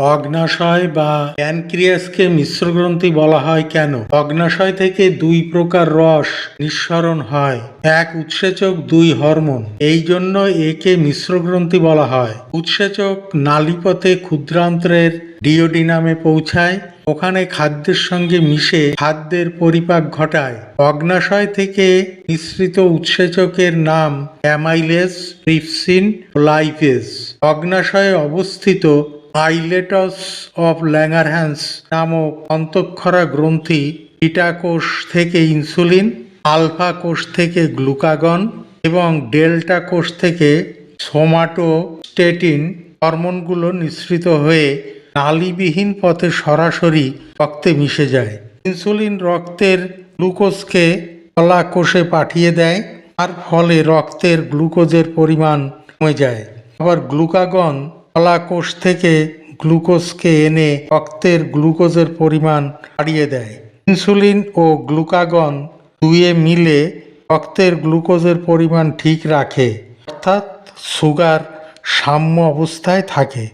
অগ্নাশয় বা প্যানক্রিয়াসকে মিশ্রগ্রন্থি বলা হয় কেন? অগ্নাশয় থেকে দুই প্রকার রস নিঃসরণ হয়। এক উৎসেচক, দুই হরমোন। এই জন্য একে মিশ্রগ্রন্থি বলা হয়। উৎসেচক নালীপথে ক্ষুদ্রান্ত্রের ডিওডিনামে পৌঁছায়। ওখানে খাদ্যের সঙ্গে মিশে খাদ্যের পরিপাক ঘটায়। অগ্নাশয় থেকে নিঃসৃত উৎসেচকের নাম অ্যামাইলেস, ট্রিপসিন লাইফেজ অগ্নাশয়ে অবস্থিত আইলেটস অফ ল্যাঙ্গারহ্যান্স নামক অন্তঃক্ষরা গ্রন্থি বিটা কোষ থেকে ইনসুলিন, আলফা কোষ থেকে গ্লুকাগন এবং ডেল্টা কোষ থেকে সোমাটোস্টেটিন হরমোনগুলো নিঃসৃত হয়ে নালিবিহীন পথে সরাসরি রক্তে মিশে যায়। ইনসুলিন রক্তের গ্লুকোজকে কলা কোষে পাঠিয়ে দেয় তার ফলে রক্তের গ্লুকোজের পরিমাণ কমে যায়। আবার গ্লুকাগন কলা কোষ থেকে গ্লুকোজকে এনে রক্তের গ্লুকোজের পরিমাণ বাড়িয়ে দেয়। ইনসুলিন ও গ্লুকাগন দুয়ে মিলে রক্তের গ্লুকোজের পরিমাণ ঠিক রাখে, অর্থাৎ সুগার সাম্য অবস্থায় থাকে।